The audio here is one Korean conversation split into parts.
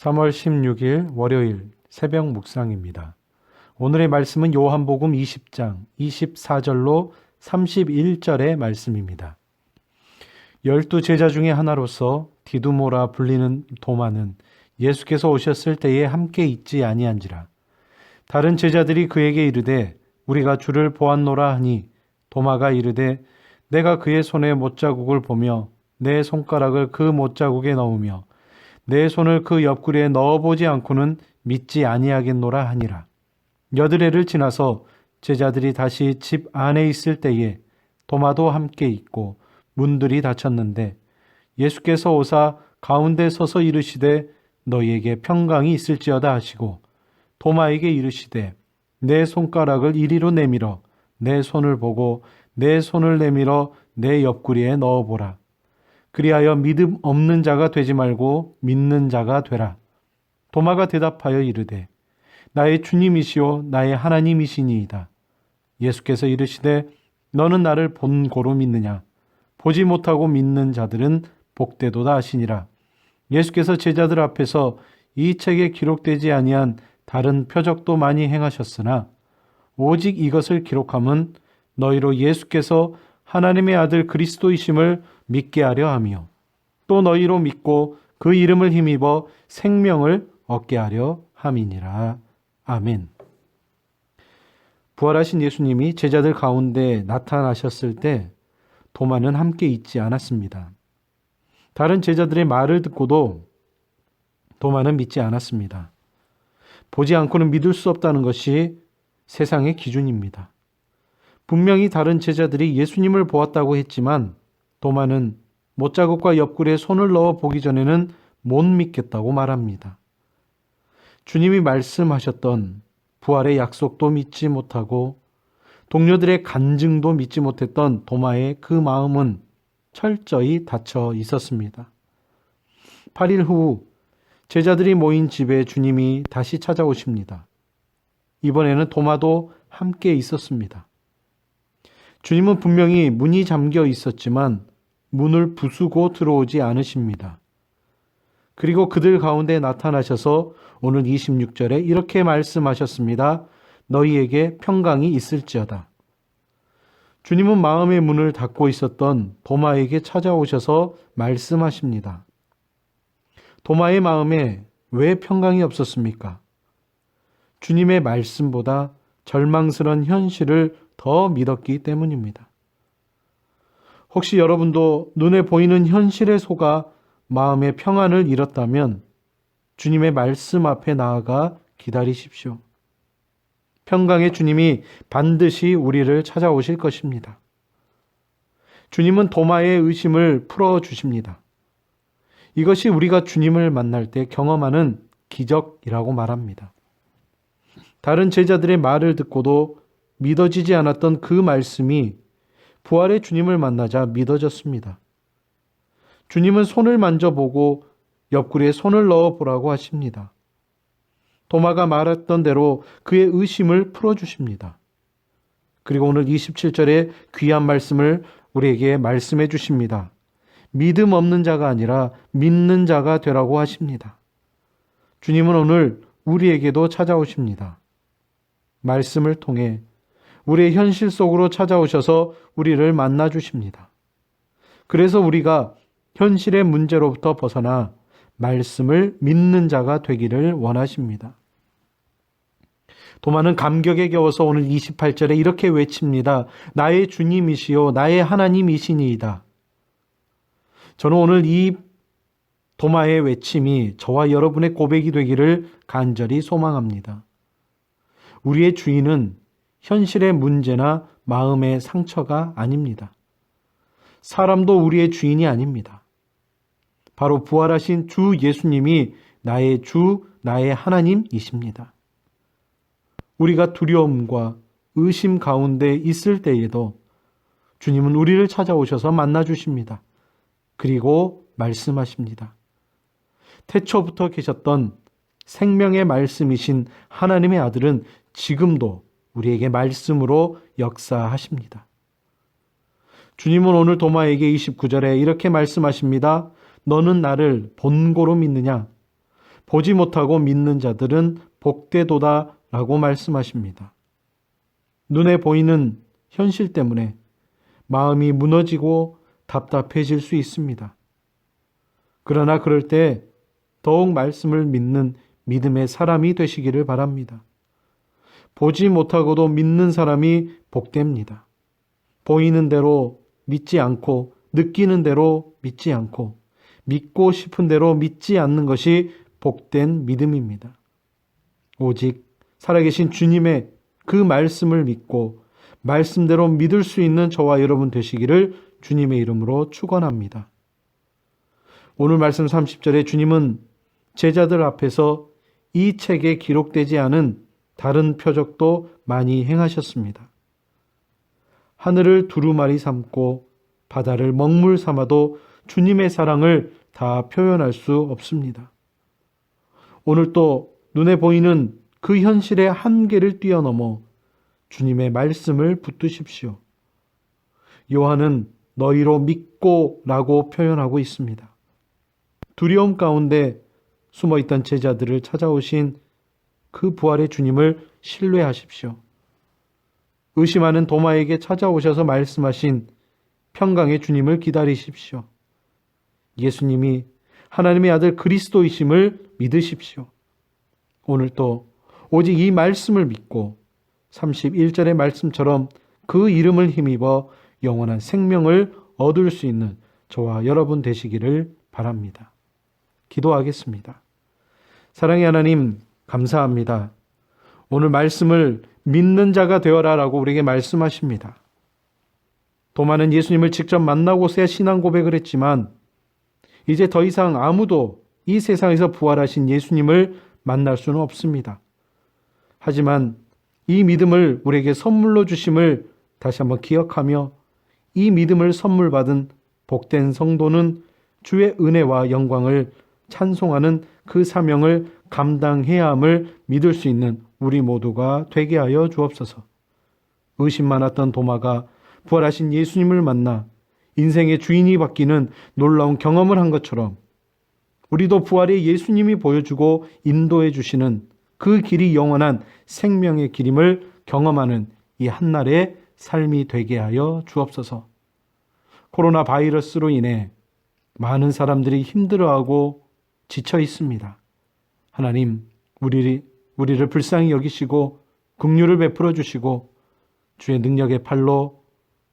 3월 16일 월요일 새벽 묵상입니다. 오늘의 말씀은 요한복음 20장 24절로 31절의 말씀입니다. 열두 제자 중에 하나로서 디두모라 불리는 도마는 예수께서 오셨을 때에 함께 있지 아니한지라. 다른 제자들이 그에게 이르되 우리가 주를 보았노라 하니 도마가 이르되 내가 그의 손에 못자국을 보며 내 손가락을 그 못자국에 넣으며 내 손을 그 옆구리에 넣어보지 않고는 믿지 아니하겠노라 하니라. 여드레를 지나서 제자들이 다시 집 안에 있을 때에 도마도 함께 있고 문들이 닫혔는데 예수께서 오사 가운데 서서 이르시되 너희에게 평강이 있을지어다 하시고 도마에게 이르시되 내 손가락을 이리로 내밀어 내 손을 보고 내 손을 내밀어 내 옆구리에 넣어보라. 그리하여 믿음 없는 자가 되지 말고 믿는 자가 되라. 도마가 대답하여 이르되 나의 주님이시요 나의 하나님이시니이다. 예수께서 이르시되 너는 나를 본고로 믿느냐 보지 못하고 믿는 자들은 복되도다 하시니라. 예수께서 제자들 앞에서 이 책에 기록되지 아니한 다른 표적도 많이 행하셨으나 오직 이것을 기록함은 너희로 예수께서 하나님의 아들 그리스도이심을 믿게 하려 하며 또 너희로 믿고 그 이름을 힘입어 생명을 얻게 하려 함이니라. 아멘. 부활하신 예수님이 제자들 가운데 나타나셨을 때 도마는 함께 있지 않았습니다. 다른 제자들의 말을 듣고도 도마는 믿지 않았습니다. 보지 않고는 믿을 수 없다는 것이 세상의 기준입니다. 분명히 다른 제자들이 예수님을 보았다고 했지만 도마는 못자국과 옆구리에 손을 넣어 보기 전에는 못 믿겠다고 말합니다. 주님이 말씀하셨던 부활의 약속도 믿지 못하고 동료들의 간증도 믿지 못했던 도마의 그 마음은 철저히 닫혀 있었습니다. 8일 후 제자들이 모인 집에 주님이 다시 찾아오십니다. 이번에는 도마도 함께 있었습니다. 주님은 분명히 문이 잠겨 있었지만 문을 부수고 들어오지 않으십니다. 그리고 그들 가운데 나타나셔서 오늘 26절에 이렇게 말씀하셨습니다. 너희에게 평강이 있을지어다. 주님은 마음의 문을 닫고 있었던 도마에게 찾아오셔서 말씀하십니다. 도마의 마음에 왜 평강이 없었습니까? 주님의 말씀보다 절망스런 현실을 더 믿었기 때문입니다. 혹시 여러분도 눈에 보이는 현실에 속아 마음의 평안을 잃었다면 주님의 말씀 앞에 나아가 기다리십시오. 평강의 주님이 반드시 우리를 찾아오실 것입니다. 주님은 도마의 의심을 풀어 주십니다. 이것이 우리가 주님을 만날 때 경험하는 기적이라고 말합니다. 다른 제자들의 말을 듣고도 믿어지지 않았던 그 말씀이 부활의 주님을 만나자 믿어졌습니다. 주님은 손을 만져보고 옆구리에 손을 넣어 보라고 하십니다. 도마가 말했던 대로 그의 의심을 풀어주십니다. 그리고 오늘 27절에 귀한 말씀을 우리에게 말씀해 주십니다. 믿음 없는 자가 아니라 믿는 자가 되라고 하십니다. 주님은 오늘 우리에게도 찾아오십니다. 말씀을 통해 우리의 현실 속으로 찾아오셔서 우리를 만나 주십니다. 그래서 우리가 현실의 문제로부터 벗어나 말씀을 믿는 자가 되기를 원하십니다. 도마는 감격에 겨워서 오늘 28절에 이렇게 외칩니다. 나의 주님이시요, 나의 하나님이시니이다. 저는 오늘 이 도마의 외침이 저와 여러분의 고백이 되기를 간절히 소망합니다. 우리의 주인은 현실의 문제나 마음의 상처가 아닙니다. 사람도 우리의 주인이 아닙니다. 바로 부활하신 주 예수님이 나의 주, 나의 하나님이십니다. 우리가 두려움과 의심 가운데 있을 때에도 주님은 우리를 찾아오셔서 만나 주십니다. 그리고 말씀하십니다. 태초부터 계셨던 생명의 말씀이신 하나님의 아들은 지금도 우리에게 말씀으로 역사하십니다. 주님은 오늘 도마에게 29절에 이렇게 말씀하십니다. 너는 나를 본고로 믿느냐? 보지 못하고 믿는 자들은 복되도다 라고 말씀하십니다. 눈에 보이는 현실 때문에 마음이 무너지고 답답해질 수 있습니다. 그러나 그럴 때 더욱 말씀을 믿는 믿음의 사람이 되시기를 바랍니다. 보지 못하고도 믿는 사람이 복됩니다. 보이는 대로 믿지 않고 느끼는 대로 믿지 않고 믿고 싶은 대로 믿지 않는 것이 복된 믿음입니다. 오직 살아계신 주님의 그 말씀을 믿고 말씀대로 믿을 수 있는 저와 여러분 되시기를 주님의 이름으로 축원합니다. 오늘 말씀 30절에 주님은 제자들 앞에서 이 책에 기록되지 않은 다른 표적도 많이 행하셨습니다. 하늘을 두루마리 삼고 바다를 먹물 삼아도 주님의 사랑을 다 표현할 수 없습니다. 오늘 또 눈에 보이는 그 현실의 한계를 뛰어넘어 주님의 말씀을 붙드십시오. 요한은 너희로 믿고 라고 표현하고 있습니다. 두려움 가운데 숨어 있던 제자들을 찾아오신 그 부활의 주님을 신뢰하십시오. 의심하는 도마에게 찾아오셔서 말씀하신 평강의 주님을 기다리십시오. 예수님이 하나님의 아들 그리스도이심을 믿으십시오. 오늘 또 오직 이 말씀을 믿고 31절의 말씀처럼 그 이름을 힘입어 영원한 생명을 얻을 수 있는 저와 여러분 되시기를 바랍니다. 기도하겠습니다. 사랑의 하나님, 감사합니다. 오늘 말씀을 믿는 자가 되어라 라고 우리에게 말씀하십니다. 도마는 예수님을 직접 만나고서야 신앙 고백을 했지만 이제 더 이상 아무도 이 세상에서 부활하신 예수님을 만날 수는 없습니다. 하지만 이 믿음을 우리에게 선물로 주심을 다시 한번 기억하며 이 믿음을 선물 받은 복된 성도는 주의 은혜와 영광을 찬송하는 그 사명을 감당해야 함을 믿을 수 있는 우리 모두가 되게 하여 주옵소서. 의심 많았던 도마가 부활하신 예수님을 만나 인생의 주인이 바뀌는 놀라운 경험을 한 것처럼 우리도 부활의 예수님이 보여주고 인도해 주시는 그 길이 영원한 생명의 길임을 경험하는 이 한날의 삶이 되게 하여 주옵소서. 코로나 바이러스로 인해 많은 사람들이 힘들어하고 지쳐 있습니다. 하나님, 우리, 우리를 불쌍히 여기시고 긍휼을 베풀어 주시고 주의 능력의 팔로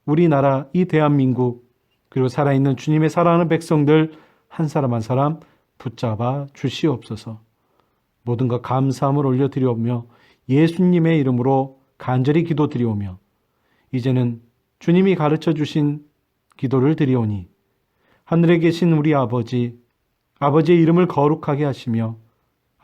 우리나라 이 대한민국 그리고 살아있는 주님의 사랑하는 백성들 한 사람 한 사람 붙잡아 주시옵소서. 모든 것 감사함을 올려드리오며 예수님의 이름으로 간절히 기도드리오며 이제는 주님이 가르쳐 주신 기도를 드리오니 하늘에 계신 우리 아버지 아버지의 이름을 거룩하게 하시며